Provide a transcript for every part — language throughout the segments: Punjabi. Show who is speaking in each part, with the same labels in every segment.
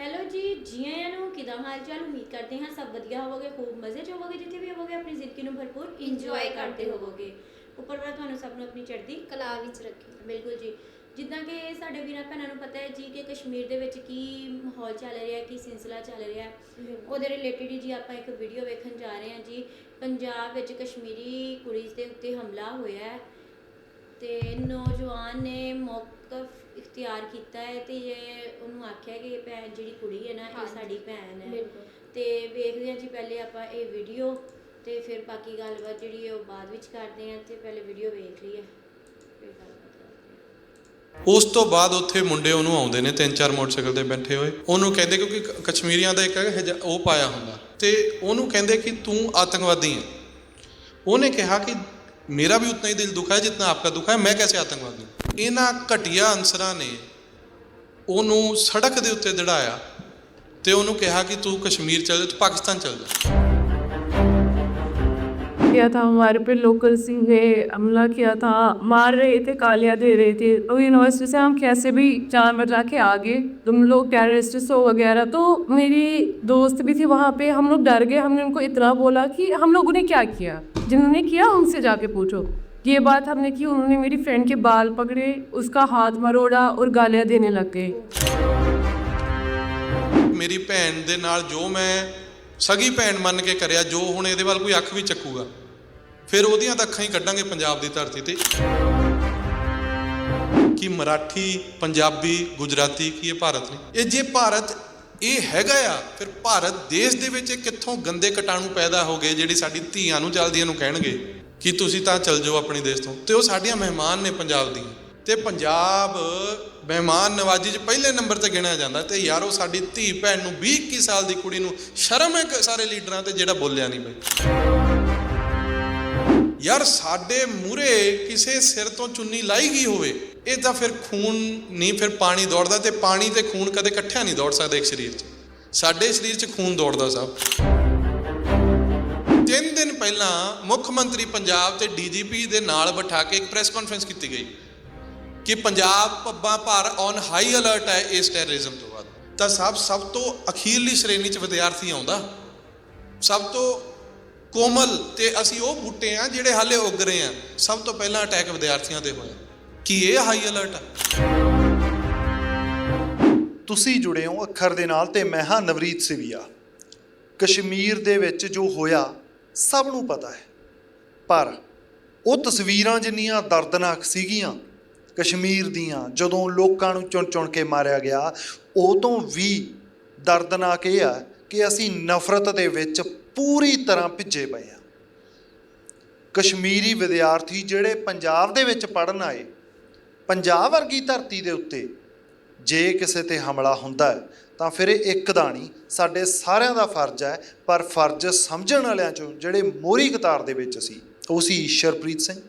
Speaker 1: ਹੈਲੋ ਜੀ ਜੀ ਆਇਆਂ ਨੂੰ ਕਿਦਾਂ ਹਾਲ ਚਾਲ ਉਮੀਦ ਕਰਦੇ ਹਾਂ ਸਭ ਵਧੀਆ ਹੋਵੋਗੇ ਖੂਬ ਮਜ਼ੇ ਚ ਹੋਵੋਗੇ ਜਿੱਥੇ ਵੀ ਹੋਵੋਗੇ ਆਪਣੀ ਜ਼ਿੰਦਗੀ ਨੂੰ ਭਰਪੂਰ ਇੰਜੋਏ ਕਰਦੇ ਹੋਵੋਗੇ। ਉੱਪਰ ਵਾਲਾ ਤੁਹਾਨੂੰ ਸਭ ਨੂੰ ਆਪਣੀ ਚੜ੍ਹਦੀ
Speaker 2: ਕਲਾ ਵਿੱਚ ਰੱਖੀ।
Speaker 1: ਬਿਲਕੁਲ ਜੀ। ਜਿੱਦਾਂ ਕਿ ਸਾਡੇ ਵੀਰਾਂ ਭੈਣਾਂ ਨੂੰ ਪਤਾ ਹੈ ਜੀ ਕਿ ਕਸ਼ਮੀਰ ਦੇ ਵਿੱਚ ਕੀ ਮਾਹੌਲ ਚੱਲ ਰਿਹਾ ਕੀ ਸਿਲਸਿਲਾ ਚੱਲ ਰਿਹਾ ਹੈ। ਉਹਦੇ ਰਿਲੇਟਡ ਜੀ ਆਪਾਂ ਇੱਕ ਵੀਡੀਓ ਵੇਖਣ ਜਾ ਰਹੇ ਹਾਂ ਜੀ। ਪੰਜਾਬ ਵਿੱਚ ਕਸ਼ਮੀਰੀ ਕੁੜੀ ਦੇ ਉੱਤੇ ਹਮਲਾ ਹੋਇਆ ਹੈ ਤੇ ਨੌਜਵਾਨ ਨੇ ਮੌਕਫ ਇਖਤਿਆਰ ਕੀਤਾ ਹੈ ਤੇ ਇਹ ਉਹਨੂੰ ਆਖਿਆ ਕਿ ਇਹ ਭੈਣ ਜਿਹੜੀ ਕੁੜੀ ਹੈ ਨਾ ਇਹ
Speaker 2: ਹਾਂਜੀ।
Speaker 1: ਸਾਡੀ ਭੈਣ ਹੈ।
Speaker 2: ਬਿਲਕੁਲ।
Speaker 1: ਤੇ ਵੇਖਦੇ ਹਾਂ ਜੀ ਪਹਿਲੇ ਆਪਾਂ ਇਹ ਵੀਡੀਓ ਤੇ ਫਿਰ ਬਾਕੀ ਗੱਲਬਾਤ ਜਿਹੜੀ ਹੈ ਉਹ ਬਾਅਦ ਵਿੱਚ ਕਰਦੇ ਹਾਂ ਤੇ ਪਹਿਲੇ ਵੀਡੀਓ ਵੇਖ ਲਈਏ। ਫਿਰ ਗੱਲਬਾਤ ਕਰਦੇ ਹਾਂ।
Speaker 3: ਉਸ ਤੋਂ ਬਾਅਦ ਉੱਥੇ ਮੁੰਡੇ ਉਹਨੂੰ ਆਉਂਦੇ ਨੇ ਤਿੰਨ ਚਾਰ ਮੋਟਰਸਾਈਕਲ ਤੇ ਬੈਠੇ ਹੋਏ। ਉਹਨੂੰ ਕਹਿੰਦੇ ਕਿਉਂਕਿ ਕ- ਕਸ਼ਮੀਰੀਆਂ ਦਾ ਇੱਕ ਹਿਜਾ- ਉਹ ਪਾਇਆ ਹੁੰਦਾ। ਤੇ ਉਹਨੂੰ ਕਹਿੰਦੇ ਕਿ ਤੂੰ ਆਤੰਕਵਾਦੀ ਹੈ। ਉਹਨੇ ਕਿਹਾ ਕਿ ਮੇਰਾ ਵੀ ਉਤਨਾ ਹੀ ਦਿਲ ਦੁਖਾ ਹੈ ਜਿੰਨਾ ਆਪਕਾ ਦੁਖਾ ਹੈ ਮੈਂ ਕੈਸੇ ਆਤੰਕਵਾਦੀ ਹੂੰ? ਇਹਨਾਂ ਘਟੀਆ ਅਨਸਰਾਂ ਨੇ ਉਹਨੂੰ ਸੜਕ ਦੇ ਉੱਤੇ ਦੜਾਇਆ ਤੇ ਉਹਨੂੰ ਕਿਹਾ ਕਿ ਤੂੰ ਕਸ਼ਮੀਰ ਚਲ ਜਾ ਤੂੰ ਪਾਕਿਸਤਾਨ ਚਲ ਜਾ
Speaker 4: किया था हमारे पे लोकल सिंह है हमला किया था मार रहे थे गालियाँ दे रहे थे तो यूनिवर्सिटी से हम कैसे भी जान बचा के आ गए तुम लोग टेररिस्ट हो वगैरह तो मेरी दोस्त भी थी वहाँ पे हम लोग डर गए हमने उनको इतना बोला कि हम लोगों ने क्या किया जिन्होंने किया उनसे जाके पूछो ये बात हमने की उन्होंने मेरी फ्रेंड के बाल पकड़े उसका हाथ मरोड़ा और गालियाँ देने लग गए
Speaker 3: ਮੇਰੀ ਭੈਣ ਦੇ ਨਾਲ ਜੋ ਮੈਂ ਸਗੀ ਭੈਣ ਮੰਨ ਕੇ ਕਰਿਆ ਜੋ ਹੁਣ ਇਹਦੇ ਵੱਲ ਕੋਈ ਅੱਖ ਵੀ ਚੱਕੂਗਾ ਫਿਰ ਉਹਦੀਆਂ ਤਾਂ ਅੱਖਾਂ ਹੀ ਕੱਢਾਂਗੇ ਪੰਜਾਬ ਦੀ ਧਰਤੀ ਤੇ ਕਿ ਮਰਾਠੀ ਪੰਜਾਬੀ ਗੁਜਰਾਤੀ ਕੀ ਇਹ ਭਾਰਤ ਨੇ ਇਹ ਜੇ ਭਾਰਤ ਇਹ ਹੈਗਾ ਆ ਫਿਰ ਭਾਰਤ ਦੇਸ਼ ਦੇ ਵਿੱਚ ਇਹ ਕਿੱਥੋਂ ਗੰਦੇ ਕੀਟਾਣੂ ਪੈਦਾ ਹੋ ਗਏ ਜਿਹੜੀ ਸਾਡੀ ਧੀਆਂ ਨੂੰ ਚਲਦੀਆਂ ਨੂੰ ਕਹਿਣਗੇ ਕਿ ਤੁਸੀਂ ਤਾਂ ਚਲ ਜਾਓ ਆਪਣੇ ਦੇਸ਼ ਤੋਂ। ਤੇ ਉਹ ਸਾਡੀਆਂ ਮਹਿਮਾਨ ਨੇ ਪੰਜਾਬ ਦੀਆਂ ਤੇ ਪੰਜਾਬ ਮਹਿਮਾਨ ਨਵਾਜੀ 'ਚ ਪਹਿਲੇ ਨੰਬਰ ਤੇ ਗਿਣਿਆ ਜਾਂਦਾ ਤੇ ਯਾਰੋ ਸਾਡੀ ਧੀ ਭੈਣ ਨੂੰ 20 21 ਸਾਲ ਦੀ ਕੁੜੀ ਨੂੰ ਸ਼ਰਮ ਹੈ ਸਾਰੇ ਲੀਡਰਾਂ ਤੇ ਜਿਹੜਾ ਬੋਲਿਆ ਨਹੀਂ ਬਈ। ਯਾਰ ਸਾਡੇ ਮੂਰੇ ਕਿਸੇ ਸਿਰ ਤੋਂ ਚੁੰਨੀ ਲਾਈ ਗਈ ਹੋਵੇ, ਇਹ ਤਾਂ ਫਿਰ ਖੂਨ ਨਹੀਂ, ਫਿਰ ਪਾਣੀ ਦੌੜਦਾ ਤੇ ਪਾਣੀ ਤੇ ਖੂਨ ਕਦੇ ਇਕੱਠਿਆਂ ਨਹੀਂ ਦੌੜ ਸਕਦੇ ਇੱਕ ਸਰੀਰ 'ਚ। ਸਾਡੇ ਸਰੀਰ 'ਚ ਖੂਨ ਦੌੜਦਾ ਸਭ। ਪਹਿਲਾਂ ਮੁੱਖ ਮੰਤਰੀ ਪੰਜਾਬ ਤੇ ਡੀਜੀਪੀ ਦੇ ਨਾਲ ਬਿਠਾ ਕੇ ਇੱਕ ਪ੍ਰੈਸ ਕਾਨਫਰੰਸ ਕੀਤੀ ਗਈ ਕਿ ਪੰਜਾਬ ਪੱਬਾਂ ਭਰ ਔਨ ਹਾਈ ਅਲਰਟ ਹੈ ਇਸ ਟੈਰਰਿਜ਼ਮ ਤੋਂ ਬਾਅਦ। ਤਾਂ ਸਭ ਸਭ ਤੋਂ ਅਖੀਰਲੀ ਸ਼੍ਰੇਣੀ 'ਚ ਵਿਦਿਆਰਥੀ ਆਉਂਦਾ। ਸਭ ਤੋਂ ਕੋਮਲ ਤੇ ਅਸੀਂ ਉਹ ਬੂਟੇ ਆ ਜਿਹੜੇ ਹਾਲੇ ਉੱਗ ਰਹੇ ਆ। ਸਭ ਤੋਂ ਪਹਿਲਾਂ ਅਟੈਕ ਵਿਦਿਆਰਥੀਆਂ ਤੇ ਹੋਇਆ। ਕੀ ਇਹ ਹਾਈ ਅਲਰਟ ਆ?
Speaker 5: ਤੁਸੀਂ ਜੁੜੇ ਹੋ ਅੱਖਰ ਦੇ ਨਾਲ ਤੇ ਮੈਂ ਹਾਂ ਨਵਰੀਤ ਸਿਵੀਆ। ਕਸ਼ਮੀਰ ਦੇ ਵਿੱਚ ਜੋ ਹੋਇਆ ਸਭ ਨੂੰ ਪਤਾ ਹੈ। ਪਰ ਉਹ ਤਸਵੀਰਾਂ ਜਿੰਨੀਆਂ ਦਰਦਨਾਕ ਸੀਗੀਆਂ ਕਸ਼ਮੀਰ ਦੀਆਂ, ਜਦੋਂ ਲੋਕਾਂ ਨੂੰ ਚੁਣ-ਚੁਣ ਕੇ ਮਾਰਿਆ ਗਿਆ ਉਹ ਤੋਂ ਵੀ ਦਰਦਨਾਕ ਇਹ ਆ ਕਿ ਅਸੀਂ ਨਫ਼ਰਤ ਦੇ ਵਿੱਚ ਪੂਰੀ ਤਰ੍ਹਾਂ ਭਿੱਜੇ ਪਏ ਆ। ਕਸ਼ਮੀਰੀ ਵਿਦਿਆਰਥੀ ਜਿਹੜੇ ਪੰਜਾਬ ਦੇ ਵਿੱਚ ਪੜਨ ਆਏ, ਪੰਜਾਬ ਵਰਗੀ ਧਰਤੀ ਦੇ ਉੱਤੇ ਜੇ ਕਿਸੇ ਤੇ ਹਮਲਾ ਹੁੰਦਾ ਹੈ ਤਾਂ ਫਿਰ ਇਹ ਇੱਕ ਦਾ ਨਹੀਂ ਸਾਡੇ ਸਾਰਿਆਂ ਦਾ ਫਰਜ਼ ਹੈ, ਪਰ ਫਰਜ਼ ਸਮਝਣ ਵਾਲਿਆਂ ਚੋਂ ਜਿਹੜੇ ਮੋਰੀ ਕਤਾਰ ਦੇ ਵਿੱਚ ਸੀ, ਉਹ ਸੀ ਈਸ਼ਰਪ੍ਰੀਤ ਸਿੰਘ।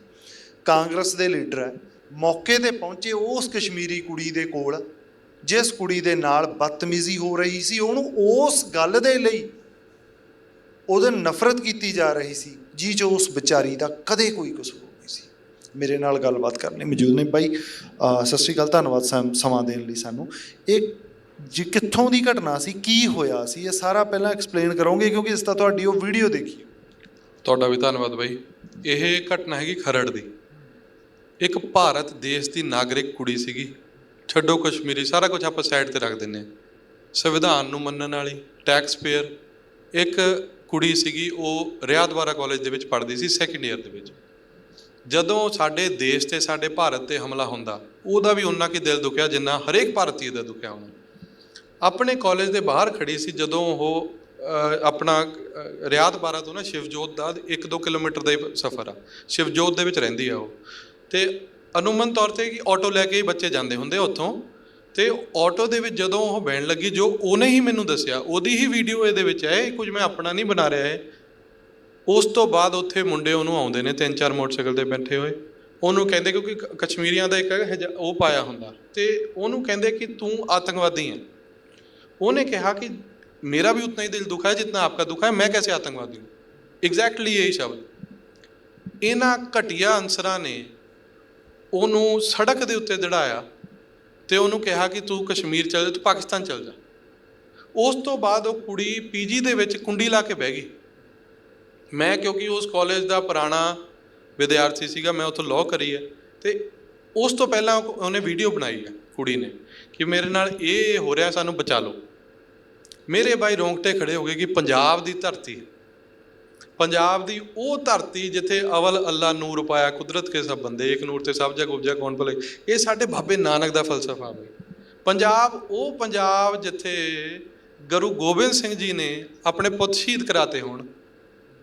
Speaker 5: ਕਾਂਗਰਸ ਦੇ ਲੀਡਰ ਹੈ, ਮੌਕੇ ਤੇ ਪਹੁੰਚੇ ਉਸ ਕਸ਼ਮੀਰੀ ਕੁੜੀ ਦੇ ਕੋਲ, ਜਿਸ ਕੁੜੀ ਦੇ ਨਾਲ ਬਦਤਮੀਜ਼ੀ ਹੋ ਰਹੀ ਸੀ, ਉਹਨੂੰ ਉਸ ਗੱਲ ਦੇ ਲਈ ਉਹਦੇ ਨਫ਼ਰਤ ਕੀਤੀ ਜਾ ਰਹੀ ਸੀ, ਜੀ ਜੋ ਉਸ ਵਿਚਾਰੀ ਦਾ ਕਦੇ ਕੋਈ ਕਸੂਰ ਨਹੀਂ ਸੀ। ਮੇਰੇ ਨਾਲ ਗੱਲਬਾਤ ਕਰਨੀ ਮੌਜੂਦ ਨੇ ਭਾਈ ਸਤਿ ਸ਼੍ਰੀ ਅਕਾਲ, ਧੰਨਵਾਦ ਸਮ- ਸਮਾਂ ਦੇਣ ਲਈ ਸਾਨੂੰ। ਇਹ ਜੀ ਕਿੱਥੋਂ ਦੀ ਘਟਨਾ ਸੀ, ਕੀ ਹੋਇਆ ਸੀ, ਇਹ ਸਾਰਾ ਪਹਿਲਾਂ ਐਕਸਪਲੇਨ ਕਰੋਗੇ ਕਿਉਂਕਿ ਇਸ ਤਾਂ ਤੁਹਾਡੀ ਉਹ ਵੀਡੀਓ ਦੇਖੀ
Speaker 3: ਤੁਹਾਡਾ ਵੀ ਧੰਨਵਾਦ ਬਾਈ। ਇਹ ਘਟਨਾ ਹੈਗੀ ਖਰੜ ਦੀ। ਇੱਕ ਭਾਰਤ ਦੇਸ਼ ਦੀ ਨਾਗਰਿਕ ਕੁੜੀ ਸੀਗੀ। ਛੱਡੋ ਕਸ਼ਮੀਰੀ, ਸਾਰਾ ਕੁਝ ਆਪਾਂ ਸਾਈਡ ਤੇ ਰੱਖ ਦਿੰਨੇ ਹਾਂ। ਸੰਵਿਧਾਨ ਨੂੰ ਮੰਨਣ ਵਾਲੀ ਟੈਕਸ ਪੇਅਰ ਇੱਕ ਕੁੜੀ ਸੀਗੀ, ਉਹ ਰਿਆਦਵਾਰਾ ਕਾਲਜ ਦੇ ਵਿੱਚ ਪੜ੍ਹਦੀ ਸੀ ਸੈਕੰਡ ਇਅਰ ਦੇ ਵਿੱਚ। ਜਦੋਂ ਸਾਡੇ ਦੇਸ਼ ਤੇ, ਸਾਡੇ ਭਾਰਤ ਤੇ ਹਮਲਾ ਹੁੰਦਾ, ਉਹਦਾ ਵੀ ਉਨਾ ਕੀ ਦਿਲ ਦੁਖਿਆ, ਜਿੰਨਾ ਹਰੇਕ ਭਾਰਤੀ ਦਾ ਦੁਖਿਆ ਹੋਣਾ। ਆਪਣੇ ਕਾਲਜ ਦੇ ਬਾਹਰ ਖੜੀ ਸੀ ਜਦੋਂ ਉਹ ਆਪਣਾ ਰਿਆਤ ਬਾਰਾ ਤੋਂ ਨਾ ਸ਼ਿਵਜੋਤ ਦਾ 1-2 ਕਿਲੋਮੀਟਰ ਦਾ ਹੀ ਸਫ਼ਰ ਆ। ਸ਼ਿਵਜੋਤ ਦੇ ਵਿੱਚ ਰਹਿੰਦੀ ਆ ਉਹ। ਤੇ ਅਨੁਮਨ ਤੌਰ ਤੇ ਕਿ ਆਟੋ ਲੈ ਕੇ ਹੀ ਬੱਚੇ ਜਾਂਦੇ ਹੁੰਦੇ ਆ ਉੱਥੋਂ। ਤੇ ਆਟੋ ਦੇ ਵਿੱਚ ਜਦੋਂ ਉਹ ਬਹਿਣ ਲੱਗੀ, ਜੋ ਉਹਨੇ ਹੀ ਮੈਨੂੰ ਦੱਸਿਆ, ਉਹਦੀ ਹੀ ਵੀਡੀਓ ਇਹਦੇ ਵਿੱਚ ਹੈ, ਇਹ ਕੁਝ ਮੈਂ ਆਪਣਾ ਨਹੀਂ ਬਣਾ ਰਿਹਾ ਹੈ ਉਸ ਤੋਂ ਬਾਅਦ ਉੱਥੇ ਮੁੰਡੇ ਉਹਨੂੰ ਆਉਂਦੇ ਨੇ, ਤਿੰਨ ਚਾਰ ਮੋਟਰਸਾਈਕਲ ਤੇ ਬੈਠੇ ਹੋਏ। ਉਹਨੂੰ ਕਹਿੰਦੇ, ਕਿਉਂਕਿ ਕ- ਕਸ਼ਮੀਰੀਆਂ ਦਾ ਇੱਕ ਉਹ ਪਾਇਆ ਹੁੰਦਾ। ਤੇ ਉਹਨੂੰ ਕਹਿੰਦੇ ਕਿ ਤੂੰ ਆਤੰਕਵਾਦੀ ਹੈ। ਉਹਨੇ ਕਿਹਾ ਕਿ ਮੇਰਾ ਵੀ ਉਤਨਾ ਹੀ ਦਿਲ दुखा ਹੈ जितना आपका दुखा ਹੈ, ਮੈਂ कैसे ਆਤੰਕਵਾਦੀ हूँ ਐਗਜ਼ੈਕਟਲੀ ਇਹੀ ਸ਼ਬਦ। ਇਹਨਾਂ ਘਟੀਆ ਅੰਸਰਾਂ ਨੇ ਉਹਨੂੰ ਸੜਕ ਦੇ ਉੱਤੇ ਦੜਾਇਆ ਤੇ ਉਹਨੂੰ ਕਿਹਾ ਕਿ ਤੂੰ ਕਸ਼ਮੀਰ ਚੱਲ ਜਾ, ਤੂੰ ਪਾਕਿਸਤਾਨ ਚੱਲ ਜਾ। ਉਸ ਤੋਂ ਬਾਅਦ ਉਹ ਕੁੜੀ ਪੀਜੀ ਦੇ ਵਿੱਚ ਕੁੰਡੀ ਲਾ ਕੇ ਬਹਿ ਗਈ। ਮੈਂ ਕਿਉਂਕਿ ਉਸ ਕਾਲਜ ਦਾ ਪੁਰਾਣਾ ਵਿਦਿਆਰਥੀ ਸੀਗਾ, ਮੈਂ ਉੱਥੋਂ ਲੋਅ ਕਰੀ ਹੈ ਤੇ ਉਸ ਤੋਂ ਪਹਿਲਾਂ ਉਹਨੇ ਵੀਡੀਓ ਬਣਾਈ ਹੈ ਕੁੜੀ ਨੇ ਕਿ ਮੇਰੇ ਨਾਲ ਇਹ ਹੋ ਰਿਹਾ, ਸਾਨੂੰ ਬਚਾ ਲਓ। ਮੇਰੇ ਬਾਈ ਰੋਂਗਟੇ ਖੜੇ ਹੋ ਗਏ ਕਿ ਪੰਜਾਬ ਦੀ ਧਰਤੀ ਪੰਜਾਬ ਦੀ ਉਹ ਧਰਤੀ ਜਿੱਥੇ ਅਵਲ ਅੱਲਾ ਨੂਰ ਪਾਇਆ, ਕੁਦਰਤ ਕੇ ਸਭ ਬੰਦੇ, ਇੱਕ ਨੂਰ ਤੇ ਸਭ ਜਗ ਉਪਜਾ ਕੌਣ ਭਲੇ? ਇਹ ਸਾਡੇ ਬਾਬੇ ਨਾਨਕ ਦਾ ਫਲਸਫਾ ਬਈ। ਪੰਜਾਬ, ਉਹ ਪੰਜਾਬ ਜਿੱਥੇ ਗੁਰੂ ਗੋਬਿੰਦ ਸਿੰਘ ਜੀ ਨੇ ਆਪਣੇ ਪੁੱਤ ਸ਼ਹੀਦ ਕਰਾਤੇ ਹੋਣ,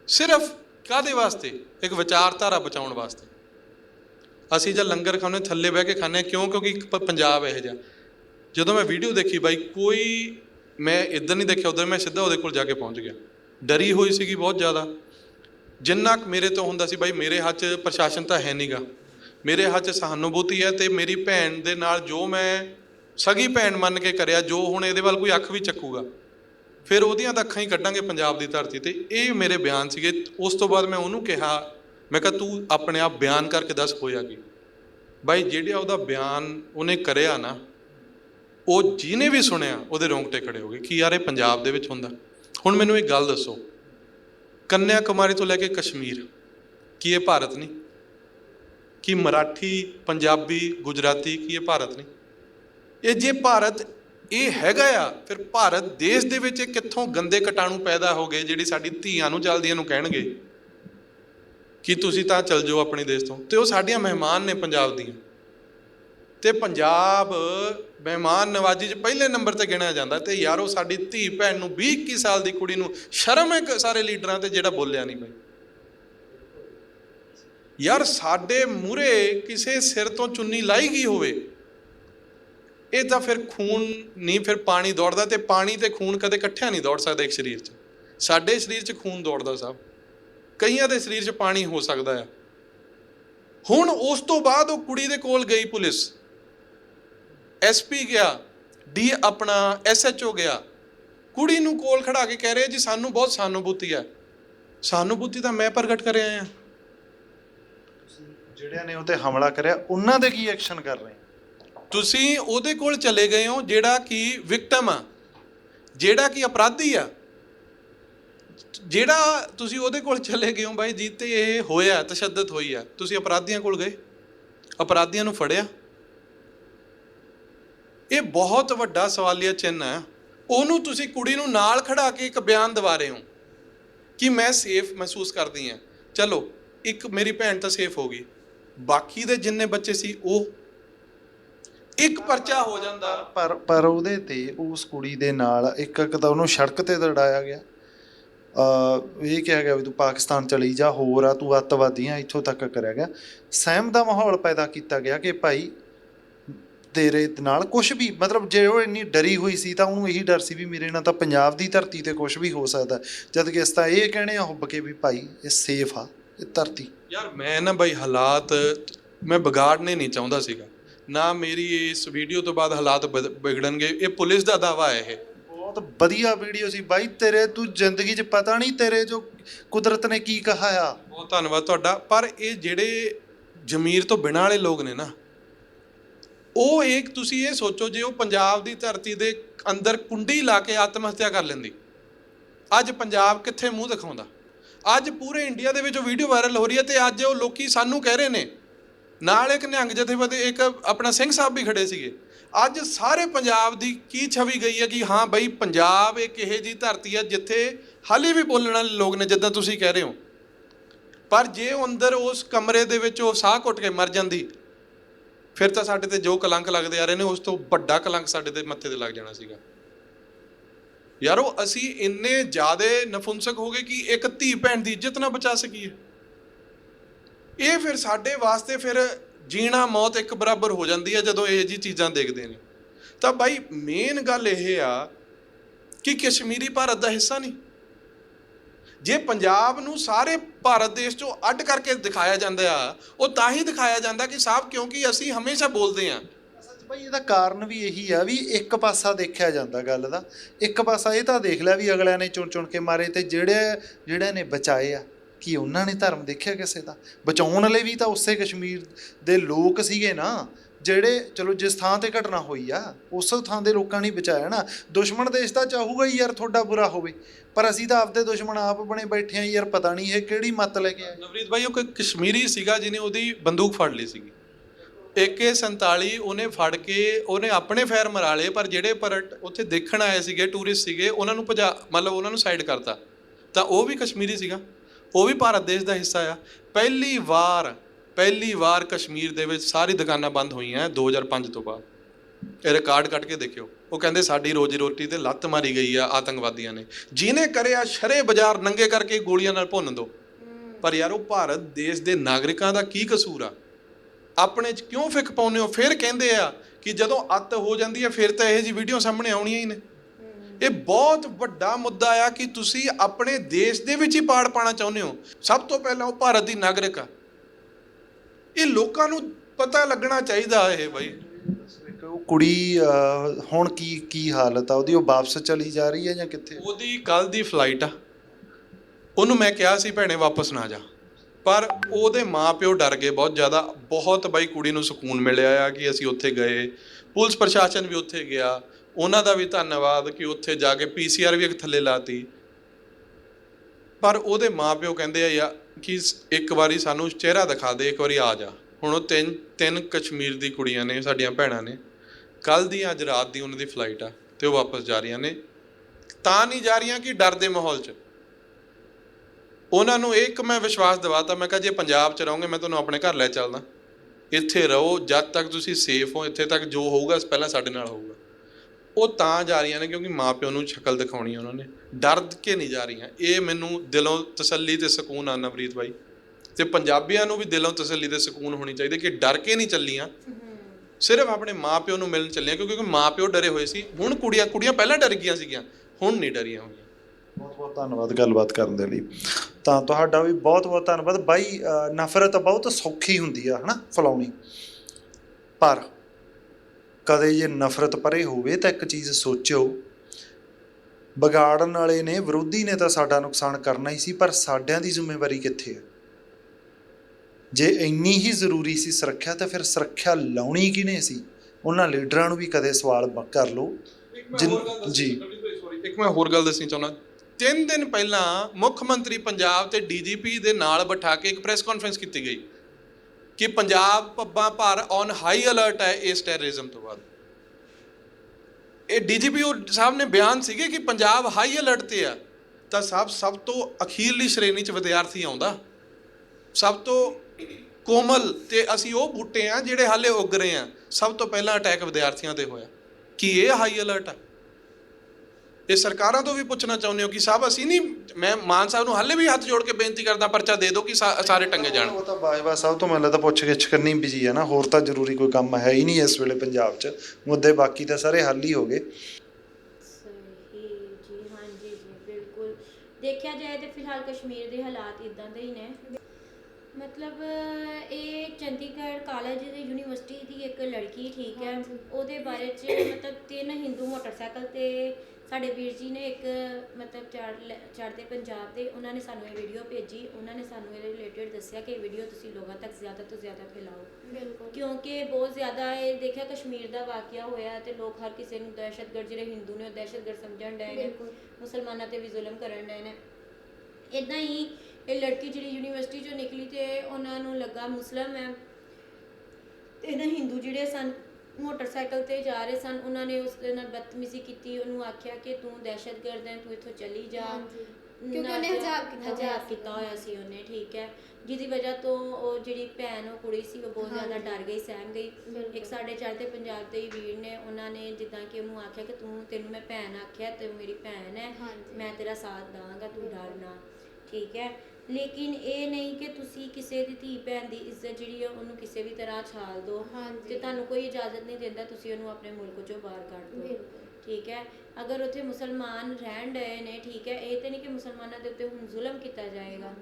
Speaker 3: ਸਿਰਫ ਕਾਦੇ ਵਾਸਤੇ? ਇੱਕ ਵਿਚਾਰਧਾਰਾ ਬਚਾਉਣ ਵਾਸਤੇ। ਅਸੀਂ ਜਦ ਲੰਗਰ ਖਾਣੇ ਥੱਲੇ ਬਹਿ ਕੇ ਖਾਂਦੇ ਹਾਂ, ਕਿਉਂ? ਕਿਉਂਕਿ ਇੱਕ ਪੰਜਾਬ ਇਹੋ ਜਿਹਾ। ਜਦੋਂ ਮੈਂ ਵੀਡੀਓ ਦੇਖੀ ਬਾਈ, ਕੋਈ ਮੈਂ ਇੱਧਰ ਨਹੀਂ ਦੇਖਿਆ, ਉੱਧਰ ਮੈਂ ਸਿੱਧਾ ਉਹਦੇ ਕੋਲ ਜਾ ਕੇ ਪਹੁੰਚ ਗਿਆ। ਡਰੀ ਹੋਈ ਸੀਗੀ ਬਹੁਤ ਜ਼ਿਆਦਾ। ਜਿੰਨਾ ਕੁ ਮੇਰੇ ਤੋਂ ਹੁੰਦਾ ਸੀ, ਬਾਈ ਮੇਰੇ ਹੱਥ 'ਚ ਪ੍ਰਸ਼ਾਸਨ ਤਾਂ ਹੈ ਨਹੀਂਗਾ ਮੇਰੇ ਹੱਥ 'ਚ ਸਹਾਨੁਭੂਤੀ ਹੈ ਤੇ ਮੇਰੀ ਭੈਣ ਦੇ ਨਾਲ ਜੋ ਮੈਂ ਸਗੀ ਭੈਣ ਮੰਨ ਕੇ ਕਰਿਆ, ਜੋ ਹੁਣ ਇਹਦੇ ਵੱਲ ਕੋਈ ਅੱਖ ਵੀ ਚੱਕੂਗਾ, ਫਿਰ ਉਹਦੀਆਂ ਤਾਂ ਅੱਖਾਂ ਹੀ ਕੱਢਾਂਗੇ ਪੰਜਾਬ ਦੀ ਧਰਤੀ ਤੇ। ਇਹ ਮੇਰੇ ਬਿਆਨ ਸੀਗੇ। ਉਸ ਤੋਂ ਬਾਅਦ ਮੈਂ ਉਹਨੂੰ ਕਿਹਾ, ਮੈਂ ਕਿਹਾ, ਤੂੰ ਆਪਣੇ ਆਪ ਬਿਆਨ ਕਰਕੇ ਦੱਸ, ਹੋਇਆ ਕੀ? ਬਾਈ ਜਿਹੜਾ ਉਹਦਾ ਬਿਆਨ ਉਹਨੇ ਕਰਿਆ ਨਾ ਉਹ ਜਿਹਨੇ ਵੀ ਸੁਣਿਆ, ਉਹਦੇ ਰੋਂਗਟੇ ਖੜੇ ਹੋ ਗਏ। ਕਿ ਯਾਰ ਇਹ ਪੰਜਾਬ ਦੇ ਵਿੱਚ ਹੁੰਦਾ? ਹੁਣ ਮੈਨੂੰ ਇੱਕ ਗੱਲ ਦੱਸੋ। ਕੰਨਿਆ ਕੁਮਾਰੀ ਤੋਂ ਲੈ ਕੇ ਕਸ਼ਮੀਰ, ਕੀ ਇਹ ਭਾਰਤ ਨਹੀਂ? ਕੀ ਮਰਾਠੀ, ਪੰਜਾਬੀ, ਗੁਜਰਾਤੀ, ਕੀ ਇਹ ਭਾਰਤ ਨਹੀਂ? ਇਹ ਜੇ ਭਾਰਤ ਇਹ ਹੈਗਾ ਆ, ਫਿਰ ਭਾਰਤ ਦੇਸ਼ ਦੇ ਵਿੱਚ ਕਿੱਥੋਂ ਗੰਦੇ ਕਟਾਣੂ ਪੈਦਾ ਹੋ ਗਏ, ਜਿਹੜੀ ਸਾਡੀ ਧੀਆਂ ਨੂੰ ਚਲਦੀਆਂ ਨੂੰ ਕਹਿਣਗੇ? ਕਿ ਤੁਸੀਂ ਤਾਂ ਚਲ ਜਾਓ ਆਪਣੇ ਦੇਸ਼ ਤੋਂ? ਤੇ ਉਹ ਸਾਡੀਆਂ ਮਹਿਮਾਨ ਨੇ ਪੰਜਾਬ ਦੀਆਂ। ਤੇ ਪੰਜਾਬ ਮਹਿਮਾਨ ਨਵਾਜੀ 'ਚ ਪਹਿਲੇ ਨੰਬਰ ਤੇ ਗਿਣਿਆ ਜਾਂਦਾ ਤੇ ਯਾਰੋ ਸਾਡੀ ਧੀ ਭੈਣ ਨੂੰ 20 21 ਸਾਲ ਦੀ ਕੁੜੀ ਨੂੰ ਸ਼ਰਮ ਹੈ ਸਾਰੇ ਲੀਡਰਾਂ ਤੇ ਜਿਹੜਾ ਬੋਲਿਆ ਨਹੀਂ ਬਈ। ਯਾਰ ਸਾਡੇ ਮੂਰੇ ਕਿਸੇ ਸਿਰ ਤੋਂ ਚੁੰਨੀ ਲਾਈ ਗਈ ਹੋਵੇ, ਇਹ ਤਾਂ ਫਿਰ ਖੂਨ ਨਹੀਂ ਫਿਰ ਪਾਣੀ ਦੌੜਦਾ ਤੇ ਪਾਣੀ ਤੇ ਖੂਨ ਕਦੇ ਇਕੱਠਿਆਂ ਨਹੀਂ ਦੌੜ ਸਕਦਾ ਇੱਕ ਸਰੀਰ 'ਚ। ਸਾਡੇ ਸਰੀਰ 'ਚ ਖੂਨ ਦੌੜਦਾ ਸਭ। ਕਈਆਂ ਦੇ ਸਰੀਰ 'ਚ ਪਾਣੀ ਹੋ ਸਕਦਾ ਆ। ਹੁਣ ਉਸ ਤੋਂ ਬਾਅਦ ਉਹ ਕੁੜੀ ਦੇ ਕੋਲ ਗਈ ਪੁਲਿਸ। ਐਸਪੀ ਗਿਆ ਡੀ ਆਪਣਾ ਐਸਐਚਓ ਗਿਆ। ਕੁੜੀ ਨੂੰ ਕੋਲ ਖੜਾ ਕੇ ਕਹਿ ਰਹੇ ਜੀ ਸਾਨੂੰ ਬਹੁਤ ਸਾਨੂਭੂਤੀ ਹੈ। ਸਾਨੂਭੂਤੀ ਤਾਂ ਮੈਂ ਪ੍ਰਗਟ ਕਰ ਰਿਹਾ ਆ
Speaker 5: ਜਿਹੜਿਆਂ ਨੇ ਉਹ ਤੇ ਹਮਲਾ ਕਰਿਆ ਉਹਨਾਂ ਦੇ ਕੀ ਐਕਸ਼ਨ ਕਰ ਰਹੇ
Speaker 3: ਤੁਸੀਂ ਉਹਦੇ ਕੋਲ ਚਲੇ ਗਏ ਹੋ ਜਿਹੜਾ ਕਿ ਵਿਕਟਮ ਆ। ਜਿਹੜਾ ਕਿ ਅਪਰਾਧੀ ਆ। ਜਿਹੜਾ ਤੁਸੀਂ ਉਹਦੇ ਕੋਲ ਚਲੇ ਗਏ ਹੋ ਬਾਈ ਜੀ ਤੇ ਇਹ ਹੋਇਆ ਤਸ਼ੱਦਦ ਹੋਈ ਆ। ਤੁਸੀਂ ਅਪਰਾਧੀਆਂ ਕੋਲ ਗਏ। ਅਪਰਾਧੀਆਂ ਨੂੰ ਫੜਿਆ। ਇਹ ਬਹੁਤ ਵੱਡਾ ਸਵਾਲੀਆ ਚਿੰਨ੍ਹ ਹੈ। ਉਹਨੂੰ ਤੁਸੀਂ ਕੁੜੀ ਨੂੰ ਨਾਲ ਖੜਾ ਕੇ ਇੱਕ ਬਿਆਨ ਦਿਵਾ ਰਹੇ ਹੋ ਕਿ ਮੈਂ ਸੇਫ ਮਹਿਸੂਸ ਕਰਦੀ ਹਾਂ। ਚਲੋ, ਇੱਕ ਮੇਰੀ ਭੈਣ ਤਾਂ ਸੇਫ ਹੋ ਗਈ। ਬਾਕੀ ਦੇ ਜਿੰਨੇ ਬੱਚੇ ਸੀ, ਉਹ ਇੱਕ ਪਰਚਾ ਹੋ ਜਾਂਦਾ।
Speaker 5: ਪਰ ਪਰ ਉਹਦੇ ਤੇ ਉਸ ਕੁੜੀ ਦੇ ਨਾਲ ਇੱਕ ਇੱਕ ਤਾਂ ਉਹਨੂੰ ਸੜਕ ਤੇ ਦੜਾਇਆ ਗਿਆ। ਅ ਇਹ ਕਿਹਾ ਗਿਆ ਵੀ ਤੂੰ ਪਾਕਿਸਤਾਨ ਚਲੀ ਜਾ, ਹੋਰ ਆ, ਤੂੰ ਅੱਤਵਾਦੀ ਆ ਇੱਥੋਂ ਤੱਕ ਕਰਿਆ ਗਿਆ। ਸਹਿਮ ਦਾ ਮਾਹੌਲ ਪੈਦਾ ਕੀਤਾ ਗਿਆ ਕਿ ਭਾਈ ਤੇਰੇ ਨਾਲ ਕੁਝ ਵੀ ਮਤਲਬ ਜੇ ਉਹ ਇੰਨੀ ਡਰੀ ਹੋਈ ਸੀ ਤਾਂ ਉਹਨੂੰ ਇਹੀ ਡਰ ਸੀ ਵੀ ਮੇਰੇ ਨਾਲ ਤਾਂ ਪੰਜਾਬ ਦੀ ਧਰਤੀ ਤੇ ਕੁਝ ਵੀ ਹੋ ਸਕਦਾ ਜਦ ਕਿ ਇਸ ਤਾਂ ਇਹ ਕਹਿਣੇ ਆ ਹੁੱਬ ਕੇ ਵੀ ਭਾਈ ਇਹ ਸੇਫ ਆ ਇਹ ਧਰਤੀ।
Speaker 3: ਯਾਰ ਮੈਂ ਨਾ ਬਾਈ ਹਾਲਾਤ ਮੈਂ ਵਿਗਾੜਨੇ ਨਹੀਂ ਚਾਹੁੰਦਾ ਸੀਗਾ। ਨਾ ਮੇਰੀ ਇਸ ਵੀਡੀਓ ਤੋਂ ਬਾਅਦ ਹਾਲਾਤ ਵਿਗੜਨਗੇ ਇਹ ਪੁਲਿਸ ਦਾ ਦਾਵਾ ਹੈ ਇਹ।
Speaker 5: ਬਹੁਤ ਵਧੀਆ ਵੀਡੀਓ ਸੀ ਬਾਈ ਤੇਰੇ ਤੂੰ ਜ਼ਿੰਦਗੀ 'ਚ ਪਤਾ ਨਹੀਂ ਤੇਰੇ ਜੋ ਕੁਦਰਤ ਨੇ ਕੀ ਕਹਾ ਆ
Speaker 3: ਬਹੁਤ ਧੰਨਵਾਦ ਤੁਹਾਡਾ ਪਰ ਇਹ ਜਿਹੜੇ ਜ਼ਮੀਰ ਤੋਂ ਬਿਨਾਂ ਵਾਲੇ ਲੋਕ ਨੇ ਨਾ ਉਹ ਇੱਕ ਤੁਸੀਂ ਇਹ ਸੋਚੋ ਜੇ ਉਹ ਪੰਜਾਬ ਦੀ ਧਰਤੀ ਦੇ ਅੰਦਰ ਕੁੰਡੀ ਲਾ ਕੇ ਆਤਮ ਹੱਤਿਆ ਕਰ ਲੈਂਦੀ। ਅੱਜ ਪੰਜਾਬ ਕਿੱਥੇ ਮੂੰਹ ਦਿਖਾਉਂਦਾ? ਅੱਜ ਪੂਰੇ ਇੰਡੀਆ ਦੇ ਵਿੱਚ ਉਹ ਵੀਡੀਓ ਵਾਇਰਲ ਹੋ ਰਹੀ ਹੈ ਤੇ ਅੱਜ ਉਹ ਲੋਕੀ ਸਾਨੂੰ ਕਹਿ ਰਹੇ ਨੇ। ਨਾਲ ਇੱਕ ਨਿਹੰਗ ਜਥੇਬੰਦੀ, ਇੱਕ ਆਪਣਾ ਸਿੰਘ ਸਾਹਿਬ ਵੀ ਖੜੇ ਸੀਗੇ। ਅੱਜ ਸਾਰੇ ਪੰਜਾਬ ਦੀ ਕੀ ਛਵੀ ਗਈ ਹੈ ਕਿ ਹਾਂ ਬਈ ਪੰਜਾਬ ਇੱਕ ਇਹੋ ਜੀ ਧਰਤੀ ਹੈ ਜਿੱਥੇ ਹਾਲੇ ਵੀ ਬੋਲਣ ਵਾਲੇ ਲੋਕ ਨੇ, ਜਿੱਦਾਂ ਤੁਸੀਂ ਕਹਿ ਰਹੇ ਹੋ। ਪਰ ਜੇ ਉਹ ਅੰਦਰ ਉਸ ਕਮਰੇ ਦੇ ਵਿੱਚ ਉਹ ਸਾਹ ਘੁੱਟ ਕੇ ਮਰ ਜਾਂਦੀ ਫਿਰ ਤਾਂ ਸਾਡੇ ਤੇ ਜੋ ਕਲੰਕ ਲੱਗਦੇ ਆ ਰਹੇ ਨੇ, ਉਸ ਤੋਂ ਵੱਡਾ ਕਲੰਕ ਸਾਡੇ ਤੇ ਮੱਥੇ ਤੇ ਲੱਗ ਜਾਣਾ ਸੀਗਾ। ਯਾਰੋ ਅਸੀਂ ਇੰਨੇ ਜ਼ਿਆਦੇ ਨਫੁੰਸਕ ਹੋ ਗਏ ਕਿ ਇੱਕ ਧੀ ਭੈਣ ਦੀ ਇੱਜ਼ਤ ਨਾ ਬਚਾ ਸਕੀਏ। ਇਹ ਫਿਰ ਸਾਡੇ ਵਾਸਤੇ ਫਿਰ ਜੀਣਾ, ਮੌਤ ਇੱਕ ਬਰਾਬਰ ਹੋ ਜਾਂਦੀ ਹੈ ਜਦੋਂ ਇਹ ਜੀ ਚੀਜ਼ਾਂ ਦੇਖਦੇ ਨੇ। ਤਾਂ ਬਾਈ ਮੇਨ ਗੱਲ ਇਹ ਆ ਕਿ ਕਸ਼ਮੀਰੀ ਭਾਰਤ ਦਾ ਹਿੱਸਾ ਨਹੀਂ। ਜੇ ਪੰਜਾਬ ਨੂੰ ਸਾਰੇ ਭਾਰਤ ਦੇਸ਼ ਚੋਂ ਅੱਡ ਕਰਕੇ ਦਿਖਾਇਆ ਜਾਂਦਾ ਆ, ਉਹ ਤਾਂ ਹੀ ਦਿਖਾਇਆ ਜਾਂਦਾ ਕਿ ਸਾਹਿਬ ਕਿਉਂਕਿ ਅਸੀਂ ਹਮੇਸ਼ਾ ਬੋਲਦੇ ਆ
Speaker 5: ਅਸਲ ਭਾਈ, ਇਹਦਾ ਕਾਰਨ ਵੀ ਇਹੀ ਆ ਵੀ ਇੱਕ ਪਾਸਾ ਦੇਖਿਆ ਜਾਂਦਾ ਗੱਲ ਦਾ। ਇੱਕ ਪਾਸਾ ਇਹ ਤਾਂ ਦੇਖ ਲਿਆ ਵੀ ਅਗਲਿਆਂ ਨੇ ਚੁਣ ਚੁਣ ਕੇ ਮਾਰੇ ਤੇ ਜਿਹੜੇ ਜਿਹੜੇ ਨੇ ਬਚਾਏ ਆ, ਕੀ ਉਹਨਾਂ ਨੇ ਧਰਮ ਦੇਖਿਆ ਕਿਸੇ ਦਾ? ਬਚਾਉਣ ਵਾਲੇ ਵੀ ਤਾਂ ਉਸੇ ਕਸ਼ਮੀਰ ਦੇ ਲੋਕ ਸੀਗੇ ਨਾ। ਜਿਹੜੇ ਚਲੋ ਜਿਸ ਥਾਂ ਤੇ ਘਟਨਾ ਹੋਈ ਆ, ਉਸ ਥਾਂ ਦੇ ਲੋਕਾਂ ਨੇ ਬਚਾਇਆ ਨਾ, ਦੁਸ਼ਮਣ ਦੇਸ਼ ਤਾਂ ਚਾਹੂਗਾ ਹੀ ਯਾਰ ਤੁਹਾਡਾ ਬੁਰਾ ਹੋਵੇ, ਪਰ ਅਸੀਂ ਤਾਂ ਆਪਦੇ ਦੁਸ਼ਮਣ ਆਪ ਬਣੇ ਬੈਠੇ ਆ ਯਾਰ, ਪਤਾ ਨਹੀਂ ਇਹ ਕਿਹੜੀ ਮੱਤ ਲੈ ਕੇ ਆਏ।
Speaker 3: ਨਵਰੀਤ ਭਾਈ ਉਹ ਕੋਈ ਕਸ਼ਮੀਰੀ ਸੀਗਾ ਜਿਹਨੇ ਉਹਦੀ ਬੰਦੂਕ ਫੜ ਲਈ ਸੀਗੀ। AK47 ਉਹਨੇ ਫੜ ਕੇ, ਉਹਨੇ ਆਪਣੇ ਫੈਰ ਮਰਾ ਲਏ, ਪਰ ਜਿਹੜੇ ਪਰਟ ਉੱਥੇ ਦੇਖਣ ਆਏ ਸੀਗੇ ਟੂਰਿਸਟ ਸੀਗੇ, ਉਹਨਾਂ ਨੂੰ ਭਜਾ, ਮਤਲਬ ਉਹਨਾਂ ਨੂੰ ਸਾਈਡ ਕਰਤਾ। ਤਾਂ ਉਹ ਵੀ ਕਸ਼ਮੀਰੀ ਸੀਗਾ, ਉਹ ਵੀ ਭਾਰਤ ਦੇਸ਼ ਦਾ ਹਿੱਸਾ ਆ। ਪਹਿਲੀ ਵਾਰ ਪਹਿਲੀ ਵਾਰ ਕਸ਼ਮੀਰ ਦੇ ਵਿੱਚ ਸਾਰੀ ਦੁਕਾਨਾਂ ਬੰਦ ਹੋਈਆਂ 2005 ਤੋਂ ਬਾਅਦ। ਇਹ ਰਿਕਾਰਡ ਕੱਟ ਕੇ ਦੇਖਿਓ। ਉਹ ਕਹਿੰਦੇ ਸਾਡੀ ਰੋਜੀ ਰੋਟੀ ਤੇ ਲੱਤ ਮਾਰੀ ਗਈ ਆ ਆਤੰਕਵਾਦੀਆਂ ਨੇ। ਜਿਹਨੇ ਕਰਿਆ ਸ਼ਰੇ ਬਾਜ਼ਾਰ ਨੰਗੇ ਕਰਕੇ ਗੋਲੀਆਂ ਨਾਲ ਭੁੰਨ ਦੋ। ਪਰ ਯਾਰ ਉਹ ਭਾਰਤ ਦੇਸ਼ ਦੇ ਨਾਗਰਿਕਾਂ ਦਾ ਕੀ ਕਸੂਰ ਆ? ਆਪਣੇ ਚ ਕਿਉਂ ਫਿੱਕ ਪਾਉਂਦੇ ਹੋ? ਫਿਰ ਕਹਿੰਦੇ ਆ ਕਿ ਜਦੋਂ ਅੱਤ ਹੋ ਜਾਂਦੀ ਹੈ ਫਿਰ ਤਾਂ ਇਹੋ ਜੀ ਵੀਡੀਓ ਸਾਹਮਣੇ ਆਉਣੀਆਂ ਹੀ ਨੇ। ਇਹ ਬਹੁਤ ਵੱਡਾ ਮੁੱਦਾ ਆ ਕਿ ਤੁਸੀਂ ਆਪਣੇ ਦੇਸ਼ ਦੇ ਵਿੱਚ ਹੀ ਪਾੜ ਪਾਣਾ ਚਾਹੁੰਦੇ ਹੋ। ਸਭ ਤੋਂ ਪਹਿਲਾਂ ਉਹ ਭਾਰਤ ਦੀ ਨਾਗਰਿਕ ਆ। ਇਹ ਲੋਕਾਂ ਨੂੰ ਪਤਾ ਲੱਗਣਾ ਚਾਹੀਦਾ ਇਹ ਬਾਈ।
Speaker 5: ਉਹ ਕੁੜੀ ਅਹ, ਹੁਣ ਕੀ ਕੀ ਹਾਲਤ ਆ? ਉਹਦੀ ਉਹ ਵਾਪਸ ਚਲੀ ਜਾ ਰਹੀ ਹੈ ਜਾਂ ਕਿੱਥੇ?
Speaker 3: ਉਹਦੀ ਕੱਲ ਦੀ ਫਲਾਈਟ ਆ। ਉਹਨੂੰ ਮੈਂ ਕਿਹਾ ਸੀ ਭੈਣੇ ਵਾਪਸ ਨਾ ਜਾ। ਪਰ ਉਹਦੇ ਮਾਪਿਓ ਡਰ ਗਏ ਬਹੁਤ ਜ਼ਿਆਦਾ। ਬਹੁਤ ਬਾਈ ਕੁੜੀ ਨੂੰ ਸਕੂਨ ਮਿਲਿਆ ਆ ਕਿ ਅਸੀਂ ਉੱਥੇ ਗਏ। ਪੁਲਿਸ ਪ੍ਰਸ਼ਾਸਨ ਵੀ ਉੱਥੇ ਗਿਆ। ਉਹਨਾਂ ਦਾ ਵੀ ਧੰਨਵਾਦ ਕਿ ਉੱਥੇ ਜਾ ਕੇ ਪੀਸੀਆਰ ਵੀ ਇੱਕ ਥੱਲੇ ਲਾਤੀ। ਪਰ ਉਹਦੇ ਮਾਪਿਓ ਕਹਿੰਦੇ ਆ ਯਾ ਕਿ ਸ- ਇੱਕ ਵਾਰੀ ਸਾਨੂੰ ਚਿਹਰਾ ਦਿਖਾ ਦੇ, ਇੱਕ ਵਾਰੀ ਆ ਜਾ। ਹੁਣ ਉਹ ਤਿੰਨ ਤਿੰਨ ਕਸ਼ਮੀਰ ਦੀ ਕੁੜੀਆਂ ਨੇ, ਸਾਡੀਆਂ ਭੈਣਾਂ ਨੇ। ਕੱਲ ਦੀ ਅੱਜ ਰਾਤ ਦੀ ਉਹਨਾਂ ਦੀ ਫਲਾਈਟ ਆ ਤੇ ਉਹ ਵਾਪਸ ਜਾ ਰਹੀਆਂ ਨੇ। ਤਾਂ ਨਹੀਂ ਜਾ ਰਹੀਆਂ ਕਿ ਡਰ ਦੇ ਮਾਹੌਲ 'ਚ? ਉਹਨਾਂ ਨੂੰ ਇੱਕ ਮੈਂ ਵਿਸ਼ਵਾਸ ਦਿਵਾਤਾ, ਮੈਂ ਕਿਹਾ ਜੇ ਪੰਜਾਬ 'ਚ ਰਹੋਗੇ, ਮੈਂ ਤੁਹਾਨੂੰ ਆਪਣੇ ਘਰ ਲੈ ਚੱਲਦਾ। ਇੱਥੇ ਰਹੋ, ਜਦ ਤੱਕ ਤੁਸੀਂ ਸੇਫ ਹੋ, ਇੱਥੇ ਤੱਕ ਜੋ ਹੋਊਗਾ, ਪਹਿਲਾਂ ਸਾਡੇ ਨਾਲ ਹੋਊਗਾ। ਉਹ ਤਾਂ ਜਾ ਰਹੀਆਂ ਨੇ ਕਿਉਂਕਿ ਮਾਪਿਓ ਨੂੰ ਸ਼ਕਲ ਦਿਖਾਉਣੀ ਉਹਨਾਂ ਨੇ। ਡਰ ਕੇ ਨਹੀਂ ਜਾ ਰਹੀਆਂ। ਇਹ ਮੈਨੂੰ ਦਿਲੋਂ ਤਸੱਲੀ ਤੇ ਸਕੂਨ ਆ ਨਵਰੀਤ ਬਾਈ। ਤੇ ਪੰਜਾਬੀਆਂ ਨੂੰ ਵੀ ਦਿਲੋਂ ਤਸੱਲੀ ਤੇ ਸਕੂਨ ਹੋਣੀ ਚਾਹੀਦੀ ਕਿ ਡਰ ਕੇ ਨਹੀਂ ਚੱਲੀਆਂ। ਸਿਰਫ ਆਪਣੇ ਮਾਪਿਓ ਨੂੰ ਮਿਲਣ ਚੱਲੀਆਂ ਕਿਉਂਕਿ ਕਿਉਂਕਿ ਮਾਪਿਓ ਡਰੇ ਹੋਏ ਸੀ। ਹੁਣ ਕੁੜੀਆਂ ਕੁੜੀਆਂ ਪਹਿਲਾਂ ਡਰ ਗਈਆਂ ਸੀਗੀਆਂ। ਹੁਣ ਨਹੀਂ ਡਰੀਆਂ ਹੋਈਆਂ।
Speaker 5: ਬਹੁਤ ਬਹੁਤ ਧੰਨਵਾਦ ਗੱਲਬਾਤ ਕਰਨ ਦੇ ਲਈ। ਤਾਂ ਤੁਹਾਡਾ ਵੀ ਬਹੁਤ ਬਹੁਤ ਧੰਨਵਾਦ। ਬਾਈ ਨਫ਼ਰਤ ਬਹੁਤ ਸੌਖੀ ਹੁੰਦੀ ਆ, ਹਨਾ? ਫਲਾਉਣੀ। ਪਰ ਕਦੇ ਜੇ ਨਫ਼ਰਤ ਪਰੇ ਹੋਵੇ ਤਾਂ ਇੱਕ ਚੀਜ਼ ਸੋਚਿਓ। ਵਿਗਾੜਨ ਵਾਲੇ ਨੇ ਵਿਰੋਧੀ ਨੇ ਤਾਂ ਸਾਡਾ ਨੁਕਸਾਨ ਕਰਨਾ ਹੀ ਸੀ ਪਰ ਸਾਡਿਆਂ ਦੀ ਜ਼ਿੰਮੇਵਾਰੀ ਕਿੱਥੇ ਹੈ? ਜੇ ਇੰਨੀ ਹੀ ਜ਼ਰੂਰੀ ਸੀ ਸੁਰੱਖਿਆ ਤਾਂ ਫਿਰ ਸੁਰੱਖਿਆ ਲਾਉਣੀ ਕਿਨੇ ਸੀ? ਉਹਨਾਂ ਲੀਡਰਾਂ ਨੂੰ ਵੀ ਕਦੇ ਸਵਾਲ ਕਰ ਲਓ। ਜੀ।
Speaker 3: ਇੱਕ ਮੈਂ ਹੋਰ ਗੱਲ ਦੱਸਣੀ ਚਾਹੁੰਦਾ। ਤਿੰਨ ਦਿਨ ਪਹਿਲਾਂ ਮੁੱਖ ਮੰਤਰੀ ਪੰਜਾਬ ਤੇ ਡੀਜੀਪੀ ਦੇ ਨਾਲ ਬਿਠਾ ਕੇ ਇੱਕ ਪ੍ਰੈਸ ਕਾਨਫਰੰਸ ਕੀਤੀ ਗਈ। ਕਿ ਪੰਜਾਬ ਪੱਬਾਂ ਭਾਰ ਔਨ ਹਾਈ ਅਲਰਟ ਹੈ ਇਸ ਟੈਰਰਿਜ਼ਮ ਤੋਂ ਬਾਅਦ। ਇਹ ਡੀਜੀਪੀ ਸਾਹਿਬ ਨੇ ਬਿਆਨ ਸੀਗੇ ਕਿ ਪੰਜਾਬ ਹਾਈ ਅਲਰਟ ਤੇ ਆ, ਤਾਂ ਸਾਹਿਬ ਸਭ ਤੋਂ ਅਖੀਰਲੀ ਸ਼੍ਰੇਣੀ ਚ ਵਿਦਿਆਰਥੀ ਆਉਂਦਾ। ਸਭ ਤੋਂ ਕੋਮਲ ਤੇ ਅਸੀਂ ਉਹ ਬੂਟੇ ਆ ਜਿਹੜੇ ਹਾਲੇ ਉੱਗ ਰਹੇ ਆ, ਸਭ ਤੋਂ ਪਹਿਲਾਂ ਅਟੈਕ ਵਿਦਿਆਰਥੀਆਂ ਤੇ ਹੋਇਆ। ਕਿ ਇਹ ਹਾਈ ਅਲਰਟ ਆ? ਇਹ ਸਰਕਾਰਾਂ ਤੋਂ ਵੀ ਪੁੱਛਣਾ ਚਾਹੁੰਦੇ ਹੋ ਕਿ ਸਾਹਿਬ ਅਸੀਂ ਨਹੀਂ ਮੈਂ ਮਾਨ ਸਾਹਿਬ ਨੂੰ ਹਾਲੇ ਵੀ ਹੱਥ ਜੋੜ ਕੇ ਬੇਨਤੀ ਕਰਦਾ ਪਰਚਾ ਦੇ ਦਿਓ ਕਿ ਸਾਰੇ ਟੰਗੇ ਜਾਣ।
Speaker 5: ਉਹ ਤਾਂ ਬਾਜਵਾ ਸਾਹਿਬ ਤੋਂ ਮੈਨੂੰ ਲੱਗਦਾ ਪੁੱਛ ਗਿੱਛ ਕਰਨੀ ਬਿਜ਼ੀ ਹੈ ਨਾ ਹੋਰ ਤਾਂ ਜ਼ਰੂਰੀ ਕੋਈ ਕੰਮ ਹੈ ਹੀ ਨਹੀਂ ਇਸ ਵੇਲੇ ਪੰਜਾਬ 'ਚ। ਮੁੱਦੇ ਬਾਕੀ ਤਾਂ ਸਾਰੇ ਹੱਲ ਹੀ ਹੋ ਗਏ।
Speaker 1: ਸਹੀ ਜੀ ਹਾਂਜੀ ਜੀ ਬਿਲਕੁਲ। ਦੇਖਿਆ ਜਾਏ ਤੇ ਫਿਲਹਾਲ ਕਸ਼ਮੀਰ ਦੇ ਹਾਲਾਤ ਇਦਾਂ ਦੇ ਹੀ ਨੇ। ਮਤਲਬ ਇਹ ਚੰਡੀਗੜ੍ਹ ਕਾਲਜ ਦੀ ਯੂਨੀਵਰਸਿਟੀ ਦੀ ਇੱਕ ਲੜਕੀ ਠੀਕ ਹੈ ਉਹਦੇ ਬਾਰੇ ਚ ਮਤਲਬ ਤਿੰਨ ਹਿੰਦੂ ਮੋਟਰਸਾਈਕਲ ਤੇ ਸਾਡੇ ਵੀਰ ਜੀ ਨੇ ਇੱਕ ਮਤਲਬ ਚੜ ਚੜਦੇ ਪੰਜਾਬ ਦੇ ਉਹਨਾਂ ਨੇ ਸਾਨੂੰ ਇਹ ਵੀਡੀਓ ਭੇਜੀ ਉਹਨਾਂ ਨੇ ਸਾਨੂੰ ਇਹਦੇ ਰਿਲੇਟਡ ਦੱਸਿਆ ਕਿ ਇਹ ਵੀਡੀਓ ਤੁਸੀਂ ਲੋਕਾਂ ਤੱਕ ਜ਼ਿਆਦਾ ਤੋਂ ਜ਼ਿਆਦਾ ਫੈਲਾਓ।
Speaker 2: ਬਿਲਕੁਲ।
Speaker 1: ਕਿਉਂਕਿ ਬਹੁਤ ਜ਼ਿਆਦਾ ਇਹ ਦੇਖਿਆ ਕਸ਼ਮੀਰ ਦਾ ਵਾਕਿਆ ਹੋਇਆ ਤੇ ਲੋਕ ਹਰ ਕਿਸੇ ਨੂੰ ਦਹਿਸ਼ਤਗਰਦ ਜਿਹੜੇ ਹਿੰਦੂ ਨੇ ਉਹ ਦਹਿਸ਼ਤਗਰਦ ਸਮਝਣ ਡਏ ਨੇ। ਮੁਸਲਮਾਨਾਂ ਤੇ ਵੀ ਜ਼ੁਲਮ ਕਰਨ ਡਏ ਨੇ। ਇਦਾਂ ਹੀ ਇਹ ਲੜਕੀ ਜਿਹੜੀ ਯੂਨੀਵਰਸਿਟੀ ਚੋਂ ਨਿਕਲੀ ਤੇ ਉਹਨਾਂ ਨੂੰ ਲੱਗਾ ਮੁਸਲਮ ਹੈ। ਤੇ ਇਹਨਾਂ ਹਿੰਦੂ ਜਿਹੜੇ ਸਨ ਮੋਟਰਸਾਈਕਲ ਤੇ ਜਾ ਰਹੇ ਸਨ ਉਹਨਾਂ ਨੇ ਉਸ ਦੇ ਨਾਲ ਬਦਤਮੀਜ਼ੀ ਕੀਤੀ ਉਹਨੂੰ ਆਖਿਆ ਕਿ ਤੂੰ ਦਹਿਸ਼ਤਗਰਦ ਹੈ ਤੂੰ ਇੱਥੋਂ ਚਲੀ ਜਾ
Speaker 2: ਹਾਂਜੀ। ਕਿਉਂਕਿ ਉਹਨੇ
Speaker 1: ਤੇ-
Speaker 2: ਹਿਜਾਬ ਕੀਤਾ
Speaker 1: ਹਿਜਾਬ। ਕੀਤਾ ਹੋਇਆ ਸੀ ਉਹਨੇ ਠੀਕ ਹੈ ਜਿਹਦੀ ਵਜ੍ਹਾ ਤੋਂ ਉਹ ਜਿਹੜੀ ਭੈਣ ਉਹ ਕੁੜੀ ਸੀ ਉਹ ਬਹੁਤ ਜ਼ਿਆਦਾ। ਡਰ ਗਈ ਸਹਿਮ ਗਈ। ਇੱਕ ਸਾਡੇ ਚੜ੍ਹਦੇ ਪੰਜਾਬ ਦੇ ਹੀ ਵੀਰ ਨੇ ਉਹਨਾਂ ਨੇ ਜਿੱਦਾਂ ਕਿ ਉਹਨੂੰ ਆਖਿਆ ਕਿ ਤੂੰ ਤੈਨੂੰ ਮੈਂ ਭੈਣ ਆਖਿਆ ਤੇ ਮੇਰੀ ਭੈਣ ਹੈ। ਮੈਂ ਤੇਰਾ ਸਾਥ ਦਾਂਗਾ ਤੂੰ ਡਰ ਨਾ ਠੀਕ ਹੈ ਲੇਕਿਨ ਇਹ ਨਹੀਂ ਕਿ ਤੁਸੀਂ ਕਿਸੇ ਦੀ ਧੀ ਭੈਣ ਦੀ ਇੱਜ਼ਤ ਜਿਹੜੀ ਹੈ ਉਹਨੂੰ ਕਿਸੇ ਵੀ ਤਰ੍ਹਾਂ ਛਾਲ ਦਿਓ
Speaker 2: ਹਾਂਜੀ।
Speaker 1: ਤੇ ਤੁਹਾਨੂੰ ਕੋਈ ਇਜਾਜ਼ਤ ਨਹੀਂ ਦਿੰਦਾ ਤੁਸੀਂ ਉਹਨੂੰ ਆਪਣੇ ਮੁਲਕ ਚੋਂ ਬਾਹਰ ਕੱਢ ਦਿਓ
Speaker 2: ਬਿਲਕੁਲ।
Speaker 1: ਠੀਕ ਹੈ ਅਗਰ ਉੱਥੇ ਮੁਸਲਮਾਨ ਰਹਿਣ ਡਏ ਨੇ ਠੀਕ ਹੈ ਇਹ ਤੇ ਨਹੀਂ ਕਿ ਮੁਸਲਮਾਨਾਂ ਦੇ ਉੱਤੇ ਹੁਣ ਜ਼ੁਲਮ ਕੀਤਾ ਜਾਏਗਾ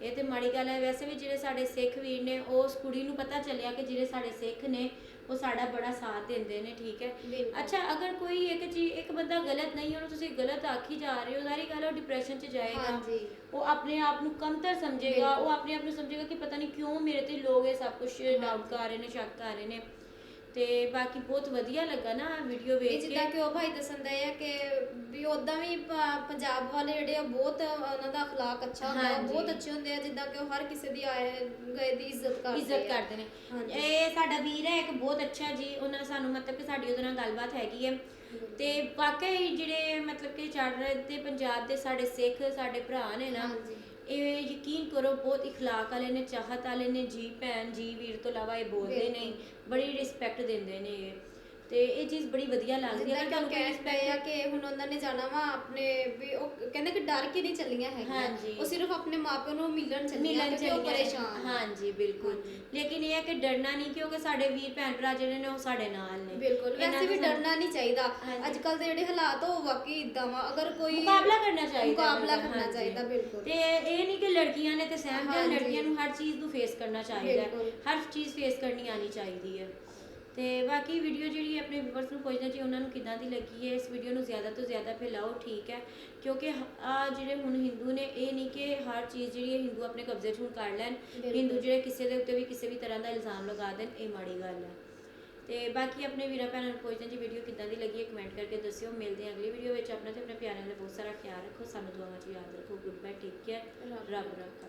Speaker 1: ਇਹ ਤੇ ਮਾੜੀ ਗੱਲ ਹੈ ਵੈਸੇ ਵੀ ਜਿਹੜੇ ਸਾਡੇ ਸਿੱਖ ਵੀਰ ਨੇ ਉਸ ਕੁੜੀ ਨੂੰ ਪਤਾ ਚੱਲਿਆ ਕਿ ਜਿਹੜੇ ਸਾਡੇ ਸਿੱਖ ਨੇ ਉਹ ਸਾਡਾ ਬੜਾ ਸਾਥ ਦਿੰਦੇ ਨੇ ਠੀਕ ਹੈ। ਅੱਛਾ ਅਗਰ ਕੋਈ ਇੱਕ ਚੀਜ਼ ਇੱਕ ਬੰਦਾ ਗਲਤ ਨਹੀਂ ਉਹਨੂੰ ਤੁਸੀਂ ਗਲਤ ਆਖੀ ਜਾ ਰਹੇ ਹੋ ਸਾਰੀ ਗੱਲ ਉਹ ਡਿਪਰੈਸ਼ਨ 'ਚ ਜਾਏਗਾ
Speaker 2: ਹਾਂਜੀ।
Speaker 1: ਉਹ ਆਪਣੇ ਆਪ ਨੂੰ ਕਮਤਰ ਸਮਝੇਗਾ। ਉਹ ਆਪਣੇ ਆਪ ਨੂੰ ਸਮਝੇਗਾ ਕਿ ਪਤਾ ਨਹੀਂ ਕਿਉਂ ਮੇਰੇ ਤੇ ਲੋਕ ਇਹ ਸਭ ਕੁਝ ਡਾਊਟ ਕਰ ਰਹੇ ਨੇ ਸ਼ੱਕ ਕਰ ਰਹੇ ਨੇ ਤੇ ਬਾਕੀ ਬਹੁਤ ਵਧੀਆ ਲੱਗਾ ਨਾ ਵੀਡੀਓ ਵੇਖ
Speaker 2: ਜਿੱਦਾਂ
Speaker 1: ਕੇ
Speaker 2: ਕਿ ਉਹ ਭਾਈ ਦੱਸਣ ਦੇ ਆ ਕਿ ਵੀ ਉਦਾਂ ਵੀ ਪ- ਪੰਜਾਬ ਵਾਲੇ ਜਿਹੜੇ ਆ ਬਹੁਤ ਉਹਨਾਂ ਦਾ ਅਖਲਾਕ ਅੱਛਾ ਹੁੰਦਾ ਹੈ
Speaker 1: ਹਾਂਜੀ।
Speaker 2: ਬਹੁਤ ਅੱਛੇ ਹੁੰਦੇ ਆ ਜਿੱਦਾਂ ਕਿ ਉਹ ਹਰ ਕਿਸੇ ਦੀ ਆਏ ਗਏ ਦੀ ਇੱਜ਼ਤ ਕਰਦੇ
Speaker 1: ਇੱਜ਼ਤ
Speaker 2: ਆ।
Speaker 1: ਕਰਦੇ ਨੇ
Speaker 2: ਹਾਂਜੀ।
Speaker 1: ਇਹ ਸਾਡਾ ਵੀਰ ਹੈ ਇੱਕ ਬਹੁਤ ਅੱਛਾ ਜੀ ਉਹਨਾਂ ਸਾਨੂੰ ਮਤਲਬ ਕਿ ਸਾਡੀ ਉਹਦੇ ਨਾਲ ਗੱਲਬਾਤ ਹੈਗੀ ਹੈ ਤੇ ਵਾਕਈ ਜਿਹੜੇ ਮਤਲਬ ਕਿ ਚੜ੍ਹ ਤੇ ਪੰਜਾਬ ਦੇ ਸਾਡੇ ਸਿੱਖ ਸਾਡੇ ਭਰਾ ਨੇ ਨਾ
Speaker 2: ਹਾਂਜੀ।
Speaker 1: ਇਹ ਯਕੀਨ ਕਰੋ ਬਹੁਤ ਇਖਲਾਕ ਵਾਲੇ ਨੇ ਚਾਹਤ ਵਾਲੇ ਨੇ ਜੀ ਭੈਣ ਜੀ ਵੀਰ ਤੋਂ ਇਲਾਵਾ ਇਹ ਬੋਲਦੇ। ਨਹੀਂ ਬੜੀ ਰਿਸਪੈਕਟ ਦਿੰਦੇ ਨੇ ਇਹ ਤੇ ਇਹ ਚੀਜ਼ ਬੜੀ ਵਧੀਆ ਲੱਗਦੀ
Speaker 2: ਜਿੱਦਾਂ
Speaker 1: ਹੈ
Speaker 2: ਕਿ
Speaker 1: ਤੁਹਾਨੂੰ
Speaker 2: ਕਹਿ ਪਏ ਆ ਕਿ ਹੁਣ ਉਹਨਾਂ ਨੇ ਜਾਣਾ ਵਾ ਆਪਣੇ ਵੀ ਉਹ ਕਹਿੰਦੇ ਕਿ ਡਰ ਕੇ ਨਹੀਂ ਚੱਲੀਆਂ ਹੈਗੀਆਂ। ਉਹ ਸਿਰਫ ਆਪਣੇ ਮਾਪਿਆਂ ਨੂੰ ਮਿਲਣ ਚੱਲੀਆਂ
Speaker 1: ਮਿਲਣ
Speaker 2: ਕਿਉਂਕਿ ਉਹ
Speaker 1: ਚੱਲੀਆਂ
Speaker 2: ਪਰੇਸ਼ਾਨ ਆ।
Speaker 1: ਹਾਂਜੀ ਬਿਲਕੁਲ
Speaker 2: ਹਾਂਜੀ।
Speaker 1: ਲੇਕਿਨ ਇਹ ਹੈ ਕਿ ਡਰਨਾ ਨਹੀਂ ਕਿਉਂਕਿ ਸਾਡੇ ਵੀਰ ਭੈਣ ਭਰਾ ਜਿਹੜੇ ਨੇ ਉਹ ਸਾਡੇ ਨਾਲ ਨੇ
Speaker 2: ਬਿਲਕੁਲ
Speaker 1: ਇਹਨਾਂ
Speaker 2: ਵੈਸੇ ਵੀ
Speaker 1: ਸਾਨੂੰ-
Speaker 2: ਡਰਨਾ ਨਹੀਂ ਚਾਹੀਦਾ
Speaker 1: ਹਾਂਜੀ।
Speaker 2: ਅੱਜ ਕੱਲ ਦੇ ਜਿਹੜੇ ਹਾਲਾਤ ਉਹ ਵਾਕਈ ਇਦਾਂ ਵਾ ਅਗਰ ਕੋਈ
Speaker 1: ਮੁਕਾਬਲਾ ਕਰਨਾ ਚਾਹੀਦਾ
Speaker 2: ਮੁਕਾਬਲਾ
Speaker 1: ਬਿਲਕੁਲ,
Speaker 2: ਕਰਨਾ
Speaker 1: ਹਾਂਜੀ।
Speaker 2: ਚਾਹੀਦਾ ਬਿਲਕੁਲ
Speaker 1: ਤੇ ਇਹ ਨਹੀਂ ਕਿ ਲੜਕੀਆਂ ਨੇ ਤੇ ਸਹਿਮ ਜਾਂ
Speaker 2: ਹਾਂਜੀ।
Speaker 1: ਲੜਕੀਆਂ ਨੂੰ ਹਰ ਚੀਜ਼ ਨੂੰ ਫੇਸ ਕਰਨਾ ਚਾਹੀਦਾ ਹੈ
Speaker 2: ਬਿਲਕੁਲ।
Speaker 1: ਹਰ ਚੀਜ਼ ਫੇਸ ਕਰਨੀ ਆਣੀ ਚਾਹੀਦੀ ਹੈ ਤੇ ਬਾਕੀ ਵੀਡੀਓ ਜਿਹੜੀ ਹੈ ਆਪਣੇ ਵਿਊਵਰਸ ਨੂੰ ਪੁੱਛਦੇ ਜੀ ਉਹਨਾਂ ਨੂੰ ਕਿਦਾਂ ਦੀ ਲੱਗੀ ਹੈ ਇਸ ਵੀਡੀਓ ਨੂੰ ਜ਼ਿਆਦਾ ਤੋਂ ਜ਼ਿਆਦਾ ਫੈਲਾਓ ਠੀਕ ਹੈ। ਕਿਉਂਕਿ ਆ ਜਿਹੜੇ ਹੁਣ ਹਿੰਦੂ ਨੇ ਇਹ ਨਹੀਂ ਕਿ ਹਰ ਚੀਜ਼ ਜਿਹੜੀ ਹੈ ਹਿੰਦੂ ਆਪਣੇ ਕਬਜ਼ੇ 'ਚ ਹੁਣ ਕਰ ਲੈਣ। ਹਿੰਦੂ ਜਿਹੜੇ ਕਿਸੇ ਦੇ ਉੱਤੇ ਵੀ ਕਿਸੇ ਵੀ ਤਰ੍ਹਾਂ ਦਾ ਇਲਜ਼ਾਮ ਲਗਾ ਦੇਣ ਇਹ ਮਾੜੀ ਗੱਲ ਹੈ। ਤੇ ਬਾਕੀ ਆਪਣੇ ਵੀਰਾਂ ਭੈਣਾਂ ਨੂੰ ਪੁੱਛਦੇ ਜੀ ਵੀਡੀਓ ਕਿੱਦਾਂ ਦੀ ਲੱਗੀ ਹੈ ਕਮੈਂਟ ਕਰਕੇ ਦੱਸਿਓ। ਮਿਲਦੇ ਹਾਂ ਅਗਲੀ ਵੀਡੀਓ ਵਿੱਚ। ਆਪਣਾ ਤੇ ਆਪਣੇ ਪਿਆਰਿਆਂ ਦਾ ਬਹੁਤ ਸਾਰਾ ਖਿਆਲ ਰੱਖੋ। ਸਾਨੂੰ ਦੁਆਵਾਂ 'ਚ ਯਾਦ ਰੱਖੋ। ਗੁੱਡ ਬਾਏ ਟੇਕ ਕੇਅਰ
Speaker 2: ਰੱਬ
Speaker 1: ਰੱਬ ਰੱਖਾ।